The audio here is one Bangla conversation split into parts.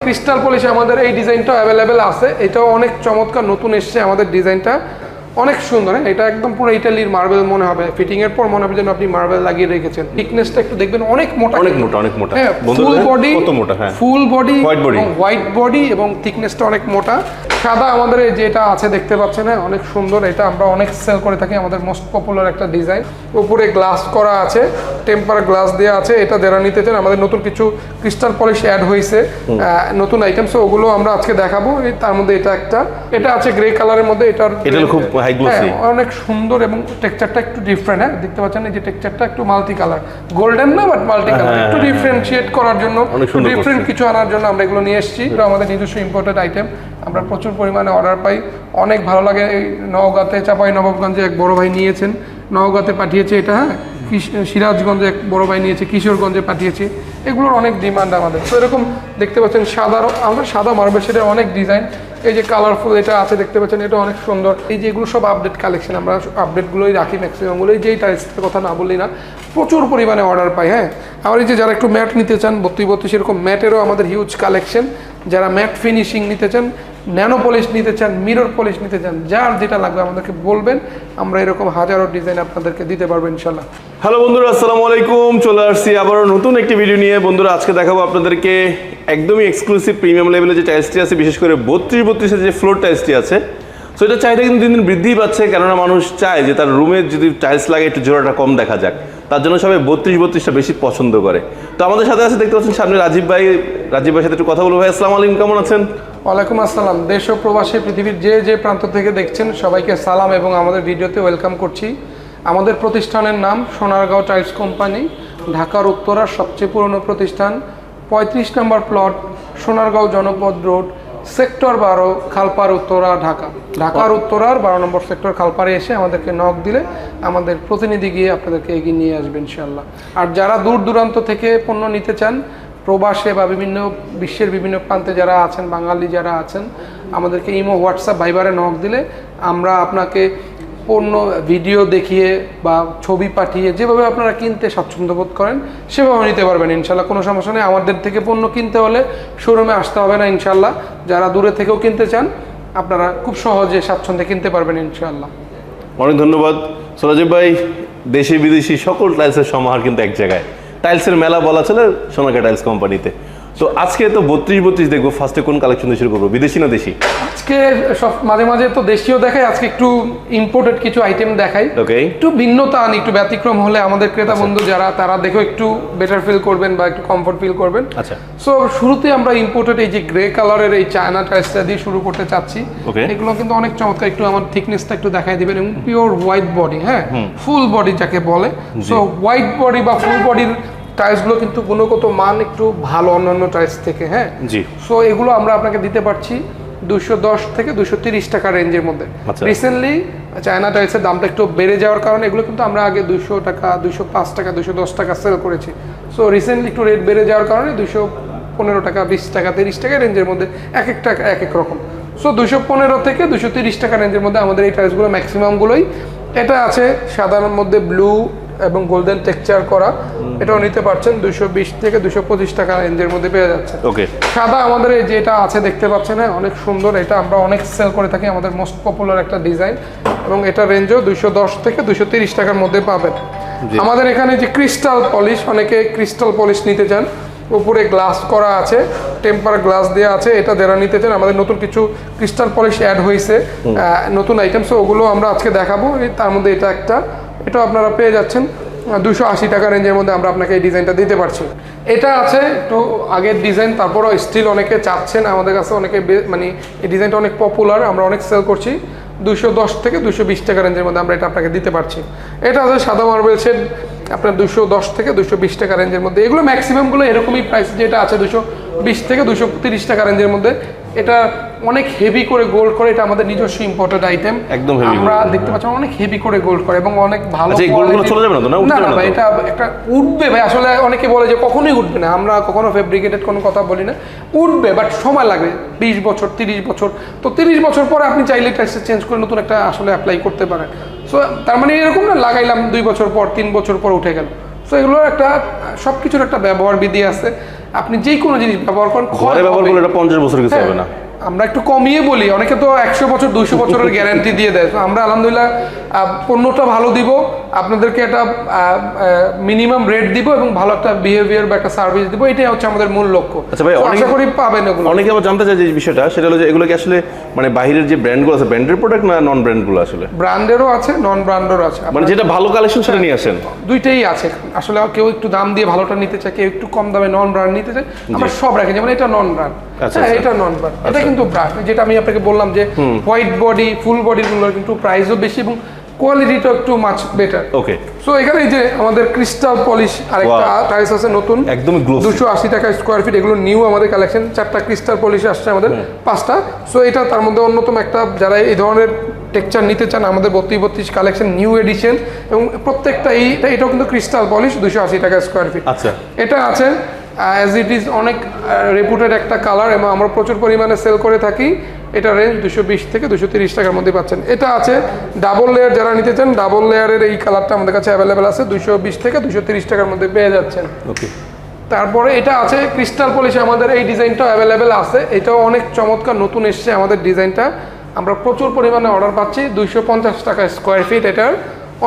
ক্রিস্টাল পলিশে আমাদের এই ডিজাইনটা অ্যাভেলেবেল আছে। এটাও অনেক চমৎকার নতুন এসছে আমাদের ডিজাইনটা অনেক সুন্দর হ্যাঁ? এটা একদম পুরো ইটালির মার্বেল মনে হবে। ফিটিং এর পর মনে হবে যেন আপনি মার্বেল লাগিয়ে রেখেছেন। থিকনেসটা একটু দেখবেন অনেক মোটা। অনেক মোটা, অনেক মোটা। হ্যাঁ ফুল বডি কত মোটা, হ্যাঁ। Full body white body white body এবং থিকনেসটা অনেক মোটা। সাদা আমাদের এই যেটা আছে দেখতে পাচ্ছেন হ্যাঁ? অনেক সুন্দর। এটা আমরা অনেক সেল করে থাকি আমাদের মোস্ট পপুলার একটা ডিজাইন উপরে গ্লাস করা আছে টেম্পার গ্লাস দেওয়া আছে এটা যারা নিতে চান আমাদের নতুন কিছু ক্রিস্টাল পলিশ অ্যাড হয়েছে নতুন আইটেমস ওগুলো আমরা আজকে দেখাবো। তার মধ্যে এটা একটা। এটা আছে গ্রে কালারের মধ্যে এটার এটা খুব হ্যাঁ, অনেক সুন্দর এবং টেক্সচারটা একটু ডিফারেন্ট হ্যাঁ? দেখতে পাচ্ছেন এই যে টেক্সচারটা একটু মাল্টি কালার গোল্ডেন না বাট মাল্টি কালার হ্যাঁ, একটু হ্যাঁ, ডিফারেন্সিয়েট করার জন্য ডিফারেন্ট কিছু আনার জন্য আমরা এগুলো নিয়ে এসেছি। এটা আমাদের নিজস্ব ইম্পোর্টেড আইটেম আমরা প্রচুর পরিমাণে অর্ডার পাই। অনেক ভালো লাগে। এই নওগাঁতে চাপাই নবাবগঞ্জে এক বড় ভাই নিয়েছেন। নওগাঁতে পাঠিয়েছে এটা হ্যাঁ? সিরাজগঞ্জে এক বড় ভাই নিয়েছে, কিশোরগঞ্জে পাঠিয়েছে। এগুলোর অনেক ডিমান্ড আমাদের। তো এরকম দেখতে পাচ্ছেন সাদা আমরা সাদা মার্বেল সেটার অনেক ডিজাইন এই যে কালারফুল এটা আছে, দেখতে পাচ্ছেন, এটা অনেক সুন্দর। এই যে এগুলো সব আপডেট কালেকশন আমরা আপডেটগুলোই রাখি ম্যাক্সিমামগুলো এই যেই টাইলসের কথা না বললি না, প্রচুর পরিমাণে অর্ডার পাই হ্যাঁ? আবার এই যে যারা একটু ম্যাট নিতে চান বত্রিশ বত্রিশ এরকম ম্যাটেরও আমাদের হিউজ কালেকশন যারা ম্যাট ফিনিশিং নিতে চান ন্যানো পলিশ নিতে চান, মিরর পলিশ নিতে চান, যার যেটা লাগবে আমাদেরকে বলবেন। আমরা এরকম হাজারো ডিজাইন আপনাদেরকে দিতে পারব ইনশাল্লাহ হ্যালো বন্ধুরা, আসসালামু আলাইকুম। চলে আসছি আবারও নতুন একটি ভিডিও নিয়ে। বন্ধুরা, আজকে দেখাবো আপনাদেরকে একদমই এক্সক্লুসিভ প্রিমিয়াম লেভেলের যে টাইলসটি আছে, বিশেষ করে বত্রিশ বত্রিশের যে ফ্লোর টাইলসটি আছে। সো এটা চাহিদা কিন্তু দিন দিন বৃদ্ধি পাচ্ছে, কেননা মানুষ চায় যে তার রুমে যদি টাইলস লাগে, একটু জোড়াটা কম দেখা যাক। তার জন্য সবাই বত্রিশ বত্রিশটা বেশি পছন্দ করে। তো আমাদের সাথে আছে, দেখতে পাচ্ছেন সামনে রাজীব ভাই। রাজীব ভাইয়ের সাথে একটু কথা বলব। ভাই, আসসালামু আলাইকুম, কেমন আছেন? ওয়ালাইকুম আসসালাম। দেশ ও প্রবাসী পৃথিবীর যে যে প্রান্ত থেকে দেখছেন, সবাইকে সালাম এবং আমাদের ভিডিওতে ওয়েলকাম করছি। আমাদের প্রতিষ্ঠানের নাম সোনারগাঁও টাইলস কোম্পানি, ঢাকার উত্তরার সবচেয়ে পুরনো প্রতিষ্ঠান, পঁয়ত্রিশ নম্বর plot, Sonargaon Janapath road, sector বারো, খালপার উত্তরা, ঢাকা। ঢাকার উত্তরার বারো নম্বর সেক্টর খালপারে এসে আমাদেরকে নক দিলে আমাদের প্রতিনিধি গিয়ে আপনাদেরকে এগিয়ে নিয়ে আসবে ইনশাল্লাহ আর যারা দূর দূরান্ত থেকে পণ্য নিতে চান প্রবাসে বা বিভিন্ন বিশ্বের বিভিন্ন প্রান্তে যারা আছেন, বাঙালি যারা আছেন, আমাদেরকে ইমো, হোয়াটসঅ্যাপ, ভাইবারে নক দিলে আমরা আপনাকে পণ্য ভিডিও দেখিয়ে বা ছবি পাঠিয়ে যেভাবে আপনারা কিনতে স্বাচ্ছন্দ্য বোধ করেন, সেভাবে নিতে পারবেন ইনশাল্লাহ। কোনো সমস্যা নেই। আমাদের থেকে পণ্য কিনতে হলে শোরুমে আসতে হবে না ইনশাল্লাহ। যারা দূরে থেকেও কিনতে চান, আপনারা খুব সহজে স্বাচ্ছন্দ্যে কিনতে পারবেন ইনশাল্লাহ। অনেক ধন্যবাদ। সোনাজিব ভাই দেশি বিদেশি সকল টাইলসের সমাহার কিন্তু এক জায়গায়। টাইলসের মেলা বলা চলে সোনাকে টাইলস কোম্পানিতে তো আজকে তো বত্রিশ বত্রিশ দেখব ফার্স্টে কোন কালেকশন শুরু করব বিদেশি না দেশি? আজকে সব মাঝে মাঝে তো দেশীয় দেখাই আজকে একটু ইম্পোর্টেড কিছু আইটেম দেখাই। ওকে একটু ভিন্নতা আনি একটু ব্যতিক্রম হলে আমাদের ক্রেতা বন্ধু যারা তারা দেখো একটু বেটার ফিল করবেন বা একটু কমফোর্ট ফিল করবেন। আচ্ছা। সো শুরুতে আমরা ইম্পোর্টেড এই যে গ্রে কালারের এই চায়না টাইলসটা দিয়ে শুরু করতে চাচ্ছি. এগুলো কিন্তু অনেক চমৎকার একটু আমার থিকনেসটা একটু দেখাই দিবেন। এবং পিওর হোয়াইট বডি হ্যাঁ? ফুল বডি যাকে বলে। সো হোয়াইট বডি বা ফুল বডির টাইলসগুলো কিন্তু গুণগত মান একটু ভালো অন্যান্য টাইলস থেকে হ্যাঁ? জি। সো এগুলো আমরা আপনাকে দিতে পারছি দুশো দশ থেকে দুশো তিরিশ টাকা রেঞ্জের মধ্যে। রিসেন্টলি চায়না টাইলসের দামটা একটু বেড়ে যাওয়ার কারণে এগুলো কিন্তু আমরা আগে দুশো টাকা দুশো পাঁচ টাকা দুশো দশ টাকা সেল করেছি। সো রিসেন্টলি একটু রেট বেড়ে যাওয়ার কারণে দুশো পনেরো টাকা বিশ টাকা তিরিশ টাকা রেঞ্জের মধ্যে এক এক টাকা এক এক রকম। সো দুশো পনেরো থেকে দুশো তিরিশ টাকা রেঞ্জের মধ্যে আমাদের এই টাইলসগুলো ম্যাক্সিমামগুলোই এটা আছে সাদার মধ্যে ব্লু এবং গোল্ডেন টেক্সচার করা এটাও নিতে পারছেন দুশো বিশ থেকে দুশো পঁচিশ টাকা রেঞ্জের মধ্যে পেয়ে যাচ্ছে ওকে। সাদা আমাদের এই যেটা আছে দেখতে পাচ্ছেন হ্যাঁ অনেক সুন্দর এটা আমরা অনেক সেল করে থাকি আমাদের মোস্ট পপুলার একটা ডিজাইন এবং এটা রেঞ্জও দুশো থেকে দুশো টাকার মধ্যে পাবেন। আমাদের এখানে যে ক্রিস্টাল পলিশ অনেকে ক্রিস্টাল পলিশ নিতে চান উপরে গ্লাস করা আছে টেম্পার গ্লাস দেওয়া আছে এটা যারা নিতে চান আমাদের নতুন কিছু ক্রিস্টাল পলিশ অ্যাড হয়েছে নতুন আইটেমস ওগুলো আমরা আজকে দেখাবো তার মধ্যে এটা একটা। এটাও আপনারা পেয়ে যাচ্ছেন। দুশো আশি টাকা রেঞ্জের মধ্যে আমরা আপনাকে এই ডিজাইনটা দিতে পারছি। এটা আছে একটু আগের ডিজাইন তারপরও স্টিল অনেকে চাচ্ছেন, আমাদের কাছে অনেকে মানে এই ডিজাইনটা অনেক পপুলার আমরা অনেক সেল করছি। দুশো দশ থেকে দুশো বিশ টাকা রেঞ্জের মধ্যে আমরা এটা আপনাকে দিতে পারছি। এটা আছে সাদা মার্বেল শেড আপনার দুশো দশ থেকে দুশো বিশ টাকা রেঞ্জের মধ্যে। এগুলো ম্যাক্সিমামগুলো এরকমই প্রাইস যেটা আছে, দুশো বিশ থেকে দুশো তিরিশ টাকা রেঞ্জের মধ্যে। এটা অনেক হেভি করে গোল্ড করে এটা আমাদের নিজস্ব ইম্পোর্টেড আইটেম একদম heavy আমরা দেখতে পাচ্ছি অনেক হেভি করে গোল্ড করে এবং অনেক ভালো আচ্ছা, এই gold গুলো চলে যাবে না তো? না, উঠবে না? ভাই এটা একটা উঠবে ভাই আসলে অনেকে বলে যে কখনোই উঠবে না আমরা কখনো ফেব্রিকেটেড কোনো কথা বলি না। উঠবে বাট সময় লাগবে বিশ বছর তিরিশ বছর। তো তিরিশ বছর পরে আপনি চাইলে টাইসটা চেঞ্জ করে নতুন একটা আসলে অ্যাপ্লাই করতে পারেন। সো তার মানে এরকম না লাগাইলাম দুই বছর পর তিন বছর পর উঠে গেল। সো এগুলোর একটা সব কিছুর একটা ব্যবহার বিধি আছে। আপনি যে কোনো জিনিস ব্যবহার করেন ঘরে ব্যবহার করলে এটা পঞ্চাশ বছর কিছু হ্যাঁ, হবে না। আমরা একটু কমিয়ে বলি অনেকে তো একশো বছর দুইশো বছরের গ্যারান্টি দিয়ে দেয়। আমরা আলহামদুলিল্লাহ পণ্যটা ভালো দিব আপনাদেরকে একটা মিনিমাম রেট দিব এবং ভালো একটা বিহেভিয়ার বা একটা সার্ভিস দিব এটাই হচ্ছে আমাদের মূল লক্ষ্য। আচ্ছা ভাই, অনেক- আশা করি পাবেন এগুলো। অনেকে আবার জানতে চায় যে বিষয়টা সেটা হলো যে এগুলো কি আসলে মানে বাইরের যে ব্র্যান্ডগুলো আছে ব্র্যান্ডের প্রোডাক্ট না নন ব্র্যান্ডগুলো আসলে? ব্র্যান্ডেরও আছে নন ব্র্যান্ডেরও আছে। মানে যেটা ভালো কালেকশন সেটা নিয়ে আসেন। দুইটাই আছে। আসলে কেউ একটু দাম দিয়ে ভালোটা নিতে চায় কেউ একটু কম দামে নন ব্র্যান্ড নিতে চায় আমরা সব রাখি যেমন এটা নন ব্র্যান্ড আচ্ছা, আচ্ছা। এটা নন ব্র্যান্ড এটা কিন্তু যেটা আমি আপনাকে বললাম যে হোয়াইট বডি ফুল বডিরগুলোর কিন্তু প্রাইসও বেশি এবং কোয়ালিটিটাও একটু মাছ বেটার ওকে সো এখানে যে আমাদের ক্রিস্টাল পলিশ আরেকটা. টাইলস আছে নতুন। glossy। দুশো আশি টাকা স্কোয়ার ফিট এগুলো নিউ আমাদের কালেকশন চারটা ক্রিস্টাল পলিশ আসছে আমাদের পাঁচটা। সো এটা তার মধ্যে অন্যতম একটা যারা এই ধরনের টেক্সচার নিতে চান আমাদের বত্রিশ বত্রিশ কালেকশন নিউ এডিশন এবং প্রত্যেকটা এইটা এটাও কিন্তু ক্রিস্টাল পলিশ দুশো আশি টাকা স্কোয়ার ফিট আচ্ছা। এটা আছে অ্যাজ ইট ইজ অনেক রেপুটেড একটা কালার এবং আমরা প্রচুর পরিমাণে সেল করে থাকি এটা রেঞ্জ দুশো বিশ থেকে দুশো তিরিশ টাকার মধ্যে পাচ্ছেন। এটা আছে ডাবল লেয়ার যারা নিতে চান ডাবল লেয়ারের এই কালারটা আমাদের কাছে অ্যাভেলেবেল আছে দুশো বিশ থেকে দুশো তিরিশ টাকার মধ্যে পেয়ে যাচ্ছেন। ওকে তারপরে এটা আছে ক্রিস্টাল পলিশ আমাদের এই ডিজাইনটাও অ্যাভেলেবেল আছে। এটাও অনেক চমৎকার নতুন এসছে আমাদের ডিজাইনটা। আমরা প্রচুর পরিমাণে অর্ডার পাচ্ছি দুইশো পঞ্চাশ টাকা স্কোয়ার ফিট এটার।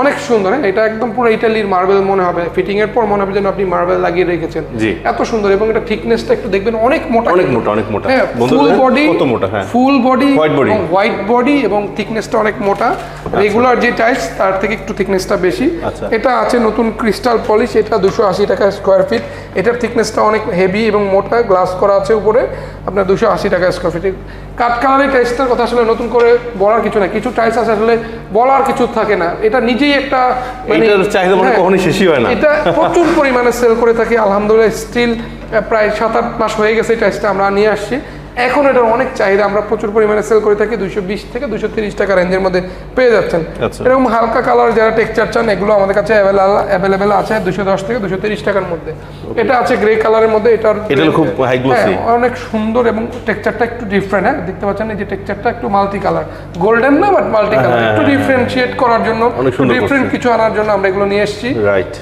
অনেক সুন্দর হ্যাঁ? এটা একদম পুরো ইটালির মার্বেল মনে হবে। ফিটিং এর পর মনে হবে যেন আপনি মার্বেল লাগিয়ে রেখেছেন। এত সুন্দর এবং এটা থিকনেসটা একটু দেখবেন অনেক মোটা অনেক মোটা, অনেক মোটা। হ্যাঁ ফুল বডি কত মোটা, হ্যাঁ। Full body White body। White body এবং থিকনেসটা অনেক মোটা। রেগুলার যে টাইলস তার থেকে একটু থিকনেসটা বেশি। আচ্ছা। এটা আছে নতুন ক্রিস্টাল পলিশ এটা দুশো আশি টাকা স্কোয়ার ফিট এটার থিকনেসটা অনেক হেভি এবং মোটা গ্লাস করা আছে উপরে। আপনার দুশো আশি টাকা স্কোয়ার ফিটে কাঠ কালারের টাইলসটার কথা আসলে নতুন করে বলার কিছু না কিছু টাইলস আছে আসলে বলার কিছু থাকে না। এটা নিজেই একটা মানে- চাহিদা মনে হয় কখনোই শেষই হয় না। এটা প্রচুর পরিমাণে সেল করে থাকি। আলহামদুলিল্লাহ স্টিল প্রায় সাত আট মাস হয়ে গেছে এই টাইলসটা আমরা নিয়ে আসছি। এখন এটার অনেক চাহিদা আমরা প্রচুর পরিমাণে সেল করে থাকি দুইশো বিশ থেকে দুশো তিরিশ টাকা রেঞ্জের মধ্যে পেয়ে যাচ্ছেন। আচ্ছা। এরকম হালকা কালার যারা টেক্সচার চান এগুলো আমাদের কাছে অ্যাভেলেবেল আছে দুশো দশ থেকে দুশো তিরিশ টাকার মধ্যে। এটা আছে গ্রে কালারের মধ্যে এটার এটা খুব হ্যাঁ, অনেক সুন্দর এবং টেক্সচারটা একটু ডিফারেন্ট হ্যাঁ দেখতে পাচ্ছেন এই যে টেক্সচারটা একটু মাল্টি কালার গোল্ডেন না বাট মাল্টি কালার একটু ডিফারেন্সিয়েট করার জন্য ডিফারেন্ট কিছু আনার জন্য আমরা এগুলো নিয়ে এসেছি।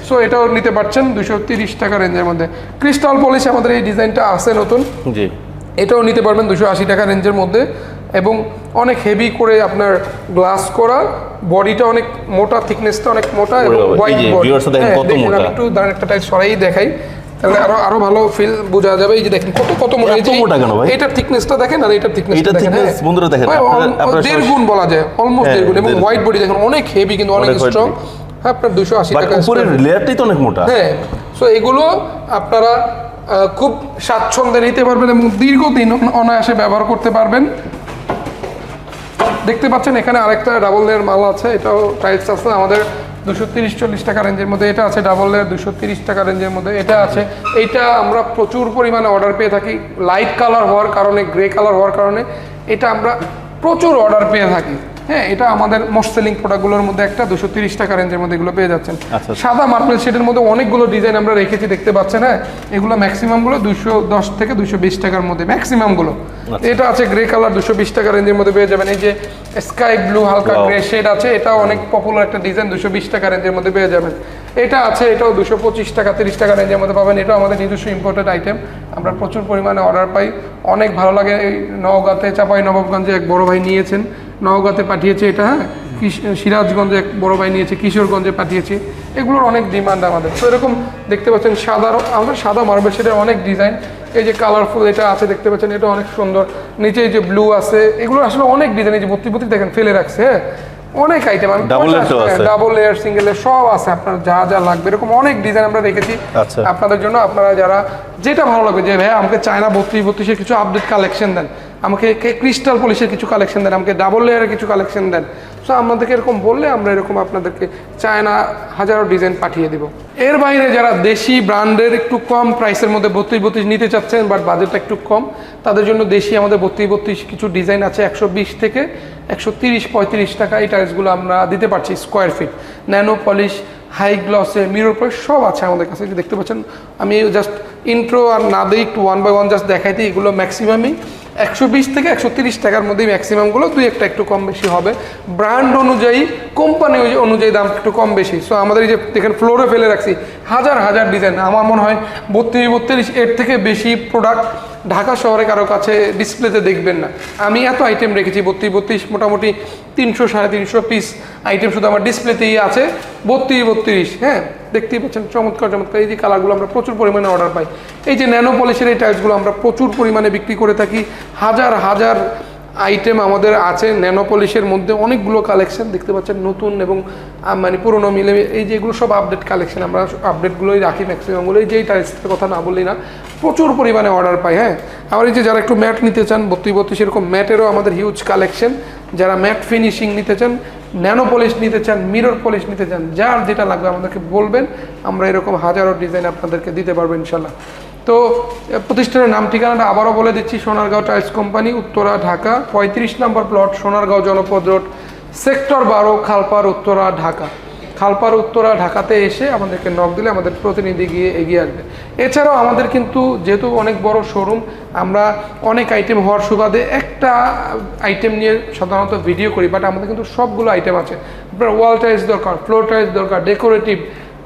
সো এটাও নিতে পারছেন দুশো তিরিশ টাকা রেঞ্জের মধ্যে। ক্রিস্টাল পলিশ আমাদের এই ডিজাইনটা আছে নতুন। জি। এটাও নিতে পারবেন দুশো আশি টাকা রেঞ্জের মধ্যে। এবং অনেক হেভি করে আপনার গ্লাস করা বডিটা অনেক মোটা থিকনেসটা অনেক মোটা এবং হোয়াইট যে বডি। আমি একটু দাঁড়ান একটা টাইপ সরাই দেখাই। তাহলে আরও আরও ভালো ফিল বোঝা যাবে। এই যে দেখেন কত কত মোটা। এই মোটা কেন ভাই? এটার থিকনেসটা দেখেন আর এটার থিকনেসটা দেখেন thickness হ্যাঁ। বন্ধুরা দেখেন, আপনারা- দেড় গুণ বলা যায় অলমোস্ট হ্যাঁ, দেড় গুণ। এবং হোয়াইট বডি দেখেন অনেক হেভি কিন্তু অনেক স্ট্রং হ্যাঁ আপনার দুশো আশি টাকা উপরের লেয়ারটাই তো অনেক মোটা। হ্যাঁ সো এগুলো আপনারা খুব স্বাচ্ছন্দ্যে নিতে পারবেন এবং দীর্ঘদিন অনায়াসে ব্যবহার করতে পারবেন। দেখতে পাচ্ছেন, এখানে আরেকটা ডাবল লেয়ার মাল আছে, এটাও টাইলস আছে, আমাদের দুশো তিরিশ, চল্লিশ টাকা রেঞ্জের মধ্যে এটা আছে, ডাবল লেয়ার দুশো তিরিশ টাকা রেঞ্জের মধ্যে এটা আছে। এইটা আমরা প্রচুর পরিমাণে অর্ডার পেয়ে থাকি, লাইট কালার হওয়ার কারণে, গ্রে কালার হওয়ার কারণে, এটা আমরা প্রচুর অর্ডার পেয়ে থাকি। হ্যাঁ এটা আমাদের মোস্ট সেলিং প্রোডাক্টগুলোর মধ্যে একটা দুশো তিরিশ টাকা রেঞ্জের মধ্যে এগুলো পেয়ে যাচ্ছেন। আচ্ছা। সাদা মার্বেল শেডের মধ্যে অনেকগুলো ডিজাইন আমরা রেখেছি দেখতে পাচ্ছেন হ্যাঁ? এগুলো ম্যাক্সিমামগুলো দুশো দশ থেকে দুশো বিশ টাকার মধ্যে ম্যাক্সিমামগুলো আচ্ছা। এটা আছে গ্রে কালার দুশো বিশ টাকা রেঞ্জের মধ্যে পেয়ে যাবেন। এই যে স্কাই ব্লু হালকা গ্রে শেড আছে এটাও অনেক পপুলার একটা ডিজাইন দুশো বিশ টাকা রেঞ্জের মধ্যে পেয়ে যাবেন। এটা আছে এটাও দুশো পঁচিশ টাকা তিরিশ টাকা রেঞ্জের মধ্যে পাবেন। এটাও আমাদের নিজস্ব ইম্পোর্টেড আইটেম আমরা প্রচুর পরিমাণে অর্ডার পাই। অনেক ভালো লাগে এই নওগাঁতে চাপাই নবাবগঞ্জে এক বড় ভাই নিয়েছেন। নওগাঁতে পাঠিয়েছে এটা হ্যাঁ? সিরাজগঞ্জে এক বড় ভাই নিয়েছে কিশোরগঞ্জে পাঠিয়েছি। এগুলোর অনেক ডিমান্ড আমাদের। তো এরকম দেখতে পাচ্ছেন সাদা আমাদের সাদা মার্বেল শেডের অনেক ডিজাইন এই যে কালারফুল এটা আছে দেখতে পাচ্ছেন এটা অনেক সুন্দর। নিচে এই যে ব্লু আছে এগুলো আসলে অনেক ডিজাইন এই যে বত্রি বত্রি দেখেন ফেলে রাখছে হ্যাঁ? অনেক আইটেম আমি। ডাবল লেয়ার সিঙ্গেল সব আছে আপনার যা যা লাগবে। এরকম অনেক ডিজাইন আমরা রেখেছি আচ্ছা। আপনাদের জন্য। আপনারা যারা যেটা ভালো লাগবে যে ভাইয়া আমাকে চায়না বত্রিশ বত্রিশের কিছু আপডেট কালেকশন দেন আমাকে ক্রিস্টাল পলিশের কিছু কালেকশন দেন, আমাকে ডাবল লেয়ারের কিছু কালেকশন দেন। সো আমাদেরকে এরকম বললে আমরা এরকম আপনাদেরকে চায়না হাজারো ডিজাইন পাঠিয়ে দিব। এর বাইরে যারা দেশি ব্র্যান্ডের একটু কম প্রাইসের মধ্যে বত্রিশ বত্রিশ নিতে চাচ্ছেন বাট বাজেটটা একটু কম, তাদের জন্য দেশি আমাদের বত্রিশ বত্রিশ কিছু ডিজাইন আছে একশো বিশ থেকে একশো তিরিশ পঁয়ত্রিশ টাকা। এই টাইলসগুলো আমরা দিতে পারছি square feet nano polish high গ্লসে mirror polish সব আছে আমাদের কাছে। দেখতে পাচ্ছেন, আমি জাস্ট ইন্ট্রো আর না দিই একটু ওয়ান বাই ওয়ান জাস্ট দেখাই দিই, এগুলো ম্যাক্সিমামই একশো বিশ থেকে একশো টাকার মধ্যেই ম্যাক্সিমামগুলো দুই একটা একটু কম বেশি হবে। ব্র্যান্ড অনুযায়ী কোম্পানি অনুযায়ী দাম একটু কম বেশি। সো আমাদের এই যে দেখেন ফ্লোরে ফেলে রাখছি, হাজার হাজার ডিজাইন আমার মনে হয় বত্রিশ বত্রিশ, এর থেকে বেশি প্রোডাক্ট ঢাকা শহরে কারও কাছে ডিসপ্লেতে দেখবেন না। আমি এত আইটেম রেখেছি, বত্রিশ বত্রিশ, মোটামুটি তিনশো, সাড়ে তিনশো পিস আইটেম শুধু আমার ডিসপ্লেতেই আছে। বত্রিশ বত্রিশ হ্যাঁ দেখতেই পাচ্ছেন, চমৎকার চমৎকার। এই যে কালারগুলো আমরা প্রচুর পরিমাণে অর্ডার পাই। এই যে ন্যানো পলিশের এই টাইলসগুলো আমরা প্রচুর পরিমাণে বিক্রি করে থাকি। হাজার হাজার আইটেম আমাদের আছে ন্যানোপলিশের মধ্যে অনেকগুলো কালেকশন দেখতে পাচ্ছেন, নতুন এবং মানে পুরোনো মিলে, এই যে এগুলো সব আপডেট কালেকশন আমরা আপডেটগুলোই রাখি ম্যাক্সিমামগুলো এই যে এই টাইলসের কথা না বললেই না, প্রচুর পরিমাণে অর্ডার পাই হ্যাঁ? আবার এই যে যারা একটু ম্যাট নিতে চান, বত্রিশ বত্রিশ এরকম ম্যাটেরও আমাদের হিউজ কালেকশন যারা ম্যাট ফিনিশিং নিতে চান ন্যানো পলিশ নিতে চান মিরর পলিশ নিতে চান, যার যেটা লাগবে আমাদেরকে বলবেন, আমরা এরকম হাজারো ডিজাইন আপনাদেরকে দিতে পারব ইনশাল্লাহ তো প্রতিষ্ঠানের নাম ঠিকানাটা আবারও বলে দিচ্ছি, সোনারগাঁও টাইলস কোম্পানি, উত্তরা, ঢাকা। পঁয়ত্রিশ নম্বর plot, Sonargaon Janapath road, sector বারো, খালপার, উত্তরা, ঢাকা। খালপার, উত্তরা, ঢাকাতে এসে আমাদেরকে নক দিলে আমাদের প্রতিনিধি গিয়ে এগিয়ে আসবে। এছাড়াও আমাদের কিন্তু যেহেতু অনেক বড় শোরুম আমরা অনেক আইটেম হওয়ার সুবাদে একটা আইটেম নিয়ে সাধারণত ভিডিও করি বাট আমাদের কিন্তু সবগুলো আইটেম আছে। আপনার ওয়াল টাইলস দরকার ফ্লোর টাইলস দরকার ডেকোরেটিভ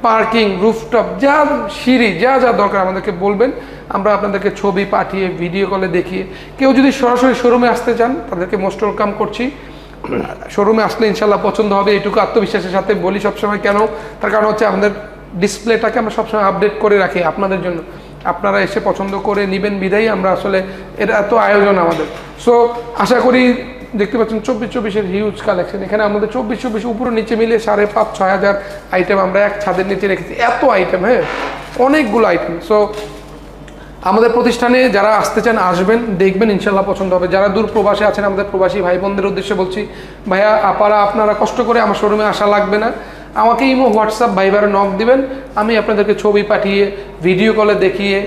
পার্কিং, রুফটপ, যা সিঁড়ি, যা যা দরকার আমাদেরকে বলবেন, আমরা আপনাদেরকে ছবি পাঠিয়ে, ভিডিও কলে দেখিয়ে, কেউ যদি সরাসরি শোরুমে আসতে চান, তাদেরকে মোস্ট ওয়েলকাম করছি। শোরুমে আসলে ইনশাল্লাহ পছন্দ হবে, এইটুকু আত্মবিশ্বাসের সাথে বলি সবসময় কেন, তার কারণ হচ্ছে আমাদের ডিসপ্লেটাকে আমরা সবসময় আপডেট করে রাখি আপনাদের জন্য। আপনারা এসে পছন্দ করে নেবেন, বিদায়ী, আমরা আসলে এটা এত আয়োজন আমাদের। সো আশা করি দেখতে পাচ্ছেন চব্বিশ চব্বিশের হিউজ কালেকশন এখানে আমাদের চব্বিশ চব্বিশ উপরে নিচে মিলে সাড়ে পাঁচ, ছয় হাজার আইটেম আমরা এক ছাদের নিচে রেখেছি। এত আইটেম হ্যাঁ? অনেকগুলো আইটেম সো আমাদের প্রতিষ্ঠানে যারা আসতে চান, আসবেন, দেখবেন ইনশাল্লাহ পছন্দ হবে। যারা দূর প্রবাসে আছেন, আমাদের প্রবাসী ভাই বোনদের উদ্দেশ্যে বলছি, ভাইয়া আপারা আপনারা কষ্ট করে আমার শোরুমে আসা লাগবে না। আমাকে ইমো, হোয়াটসঅ্যাপ, ভাইবারে নক দিবেন। আমি আপনাদেরকে ছবি পাঠিয়ে ভিডিও কলে দেখিয়ে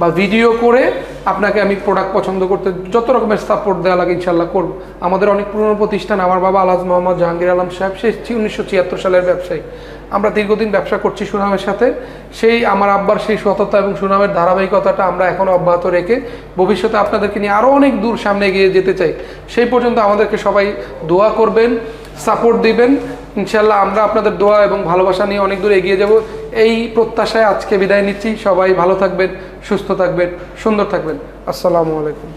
বা ভিডিও করে আপনাকে আমি প্রোডাক্ট পছন্দ করতে যত রকমের সাপোর্ট দেওয়া লাগে ইনশাল্লাহ করব। আমাদের অনেক পুরনো প্রতিষ্ঠান, আমার বাবা আলাজ মোহাম্মদ জাহাঙ্গীর আলম সাহেব, সে উনিশশো ছিয়াত্তর সালের ব্যবসায়ী। আমরা দীর্ঘদিন ব্যবসা করছি সুনামের সাথে। সেই আমার আব্বার সেই সততা এবং সুনামের ধারাবাহিকতাটা আমরা এখনও অব্যাহত রেখে ভবিষ্যতে আপনাদেরকে নিয়ে আরও অনেক দূর সামনে এগিয়ে যেতে চাই। সেই পর্যন্ত আমাদেরকে সবাই দোয়া করবেন সাপোর্ট দিবেন। ইনশাল্লাহ আমরা আপনাদের দোয়া এবং ভালোবাসা নিয়ে অনেক দূর এগিয়ে যাব। এই প্রত্যাশায় আজকে বিদায় নিচ্ছি। সবাই ভালো থাকবেন, সুস্থ থাকবেন, সুন্দর থাকবেন। আসসালামু আলাইকুম।